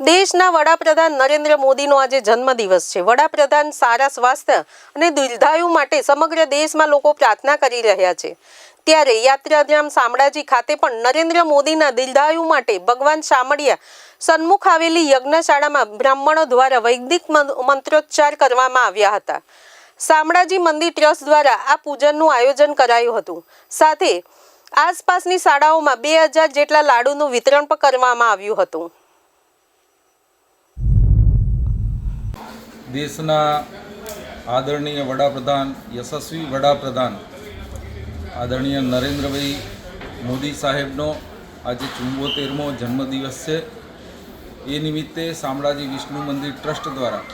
દેશના વડાપ્રધાન નરેન્દ્ર મોદીનો આજે જન્મદિવસ છે. વડાપ્રધાન સારા સ્વાસ્થ્ય અને દીર્ઘાયુ માટે સમગ્ર દેશમાં લોકો પ્રાર્થના કરી રહ્યા છે. ત્યારે યાત્રાધામ શામળાજી ખાતે પણ નરેન્દ્ર મોદીના દીર્ઘાયુ માટે ભગવાન શામળિયા સન્મુખ આવેલી યજ્ઞશાળામાં બ્રાહ્મણો દ્વારા વૈદિક મંત્રોચ્ચાર કરવામાં આવ્યા હતા. શામળાજી મંદિર ટ્રસ્ટ દ્વારા આ પૂજનનું આયોજન કરાયું હતું. સાથે આસપાસની શાળાઓમાં બે હજાર જેટલા લાડુનું વિતરણ પણ કરવામાં આવ્યું હતું. દેશના આદરણીય વડાપ્રધાન, યશસ્વી વડાપ્રધાન આદરણીય નરેન્દ્રભાઈ મોદી સાહેબનો આજે ચુંબોતેરમો જન્મદિવસ છે. એ નિમિત્તે શામળાજી વિષ્ણુ મંદિર ટ્રસ્ટ દ્વારા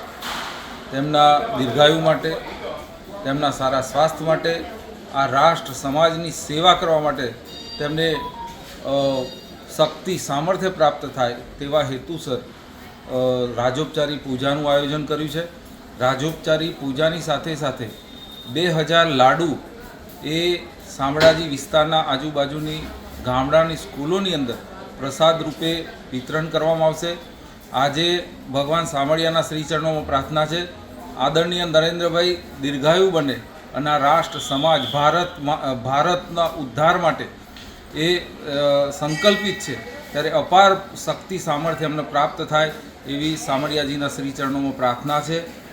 તેમના દીર્ઘાયુ માટે, તેમના સારા સ્વાસ્થ્ય માટે, આ રાષ્ટ્ર સમાજની સેવા કરવા માટે તેમને શક્તિ, સામર્થ્ય પ્રાપ્ત થાય તેવા હેતુસર રાજોપચારી પૂજાનું આયોજન કર્યું છે. રાજોપચારી પૂજાની સાથે સાથે બે હજાર લાડુ એ શામળાજી વિસ્તારના આજુબાજુની ગામડાની સ્કૂલોની અંદર પ્રસાદ રૂપે વિતરણ કરવામાં આવશે. આજે ભગવાન શામળિયાના શ્રીચરણોમાં પ્રાર્થના છે. આદરણીય નરેન્દ્રભાઈ દીર્ઘાયુ બને અને આ રાષ્ટ્ર સમાજ ભારત ભારતના ઉદ્ધાર માટે એ સંકલ્પિત છે. ત્યારે અપાર શક્તિ સામર્થ્ય અમને પ્રાપ્ત થાય એવી સામળિયાજીના શ્રીચરણોમાં પ્રાર્થના છે.